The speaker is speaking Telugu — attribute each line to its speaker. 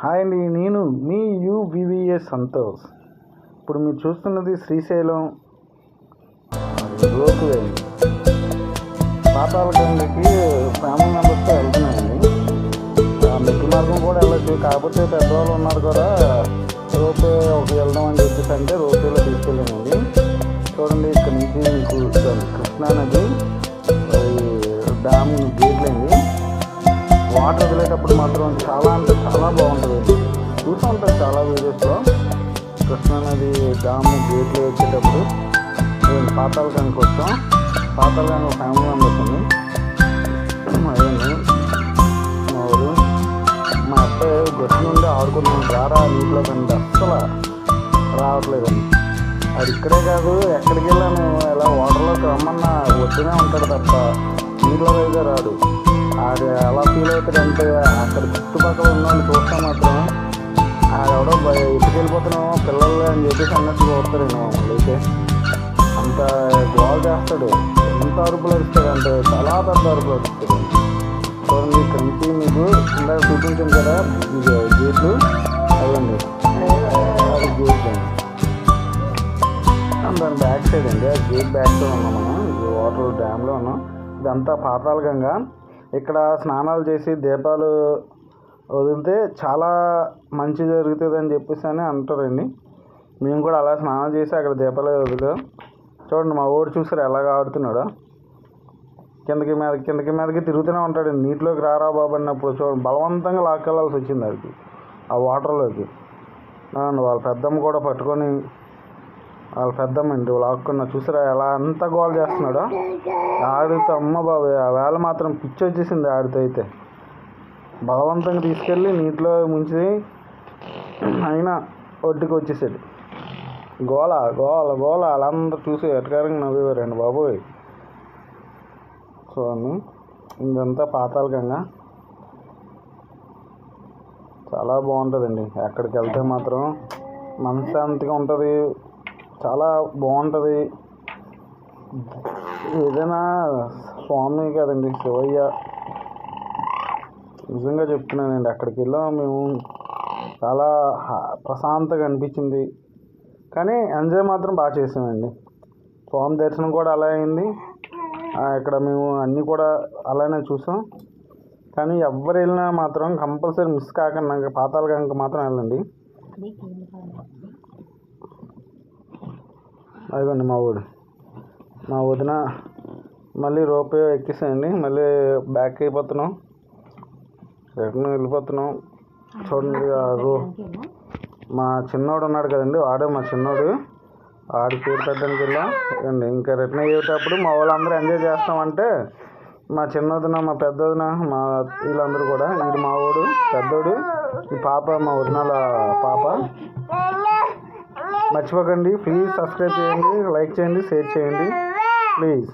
Speaker 1: హాయ్ అండి నేను మీ యూబీవీఎస్ సంతోష్. ఇప్పుడు మీరు చూస్తున్నది శ్రీశైలం రోప్ వే పాతాళగంగకి ఫ్యామిలీ మెంబర్స్తో వెళ్తున్నానండి. ఆ మెట్ల మార్గం కూడా వెళ్ళచ్చు. కాకపోతే పెద్దవాళ్ళు ఉన్నారు కదా రోపే ఒక వెళ్దాం అని చెప్పేసి అంటే రోపేలో తీసుకెళ్ళానండి. చూడండి ఇక్కడ నుంచి మీకు కృష్ణా నది డ్యామ్ గేట్లు అండి వాటర్ వదిలేటప్పుడు మాత్రం చాలా అంటే చాలా బాగుంటుంది. చూస్తూ ఉంటారు చాలా వీడియోస్లో. కృష్ణానది డ్యామ్ గేట్లు వచ్చేటప్పుడు నేను పాతాళగంగకి వచ్చాం. పాతాళగంగ ఫ్యామిలీ మెంబర్స్ అండి అదేండి మా ఊరు. మా అబ్బాయి గుర్తు నుండి ఆడుకుంటున్నాం రారా నీటిలో కానీ అస్సలు రావట్లేదండి అది ఇక్కడే కాదు ఎక్కడికి వెళ్ళాను? ఇలా వాటర్లోకి రమ్మన్నా ఒడ్డునే ఉంటాడు తప్ప నీళ్ళ అయితే రాడు. అది ఎలా ఫీల్ అవుతాడంటే అక్కడ చుట్టుపక్కల ఉన్న వాళ్ళు చూస్తా మాత్రం ఆడెవడో భయ వెళ్ళిపోతున్నామో పిల్లలు అని చెప్పేసి అన్నట్టు చూస్తారు మమ్మల్ని అయితే అంత గోల్ చేస్తాడు. ఎంత అరుపులు అరుస్తాడు అంటే చాలా పెద్ద అరుపులు అరుస్తాడు. చూడండి ఇక్కడ నుంచి మీకు ఇందాక చూపించాను కదా ఇది గేట్లు. అవ్వండి దాని బ్యాక్ సైడ్ అండి. ఆ గేట్ బ్యాక్ సైడ్ ఉన్నాం మనం. వాటర్ డ్యామ్లో ఉన్నాం. ఇదంతా పాతాళగంగా. ఇక్కడ స్నానాలు చేసి దీపాలు వదిలితే చాలా మంచి జరుగుతుంది అని చెప్పేసి అని అంటారండి. మేము కూడా అలా స్నానం చేసి అక్కడ దీపాలు వదిలాం. చూడండి మా ఓడి చూసారు ఎలాగ ఆడుతున్నాడో. కిందకి మీద కిందకి మీదకి తిరుగుతూనే ఉంటాడు. నీటిలోకి రారా బాబు అన్నప్పుడు చూడండి బలవంతంగా లాక్కెళ్ళాల్సి వచ్చింది అది ఆ వాటర్లోకి వాళ్ళ పెద్దమ్మ కూడా పట్టుకొని వాళ్ళ పెద్దమ్మండి లాక్కున్న చూసారా ఎలా అంత గోల్ చేస్తున్నాడో? ఆడితే అమ్మ బాబు ఆ వేళ మాత్రం పిచ్చి వచ్చేసింది ఆడితే అయితే. బలవంతంగా తీసుకెళ్ళి నీటిలో ముంచి అయినా ఒడ్డుకు వచ్చేసాడు గోల గోల గోల వాళ్ళందరూ చూసి ఎటకారంగా నవ్వేవారండి బాబోయ్. చూడండి ఇదంతా పాతాళగంగా చాలా బాగుంటుందండి. ఎక్కడికి వెళ్తే మాత్రం మనశ్శాంతిగా ఉంటుంది. చాలా బాగుంటుంది. ఏదైనా స్వామి కదండి శివయ్య. నిజంగా చెప్తున్నానండి అక్కడికి వెళ్ళాం మేము. చాలా హా- ప్రశాంతంగా అనిపించింది. కానీ ఎంజాయ్ మాత్రం బాగా చేసామండి. స్వామి దర్శనం కూడా అలా అయింది. ఇక్కడ మేము అన్నీ కూడా అలానే చూసాం. కానీ ఎవరు వెళ్ళినా మాత్రం కంపల్సరీ మిస్ కాకుండా పాతాళగంగకి మాత్రం వెళ్ళండి. అదిగోండి మా ఊరు మా వదిన మళ్ళీ రోపే ఎక్కేసేయండి మళ్ళీ బ్యాక్ అయిపోతున్నాం. రిటర్న్ వెళ్ళిపోతున్నాం. చూడండి రో మా చిన్నోడు ఉన్నాడు కదండి వాడే మా చిన్నోడు. ఆడి పేరు పెట్టడానికి వెళ్ళాం. అండి ఇంకా రిటర్న్ అయ్యేటప్పుడు మా వాళ్ళందరూ ఎంజాయ్ చేస్తామంటే మా చిన్నదిన మా పెద్దదిన మా వీళ్ళందరూ కూడా ఇది మా వాడు పెద్దోడు ఈ పాప మా వదినాల పాప. మర్చిపోకండి. ప్లీజ్ సబ్స్క్రైబ్ చేయండి లైక్ చేయండి షేర్ చేయండి. ప్లీజ్